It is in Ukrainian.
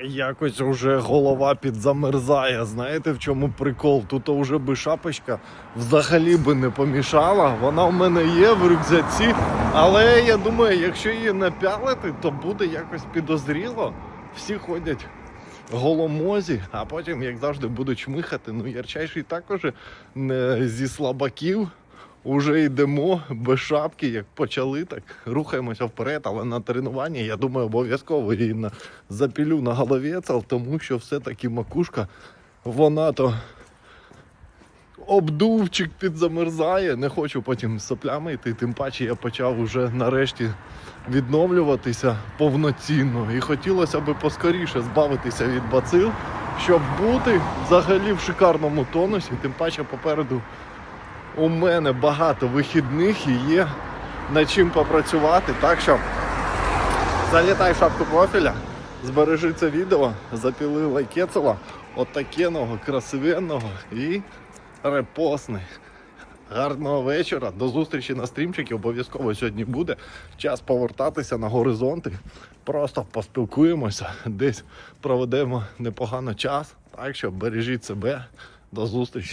Якось уже голова підзамерзає. Знаєте в чому прикол? Тут вже би шапочка взагалі би не помішала. Вона в мене є в рюкзаці, але я думаю, якщо її напялити, то буде якось підозріло. Всі ходять голомозі, а потім, як завжди, будуть чмихати. Ну, ярчайший також не зі слабаків. Уже йдемо без шапки, як почали, так рухаємося вперед, але на тренуванні, я думаю, обов'язково її на, запілю на голові, тому що все-таки макушка, вона то обдувчик підзамерзає. Не хочу потім з соплями йти. Тим паче я почав уже нарешті відновлюватися повноцінно. І хотілося б поскоріше збавитися від бацил, щоб бути взагалі в шикарному тонусі. Тим паче попереду у мене багато вихідних і є над чим попрацювати. Так що залітай в шапку профіля, збережи це відео, запіли лайкецела, отакеного, красивенного і репосни. Гарного вечора, до зустрічі на стрімчикі. Обов'язково сьогодні буде час повертатися на горизонти. Просто поспілкуємося, десь проведемо непогано час. Так що бережіть себе. До зустрічі.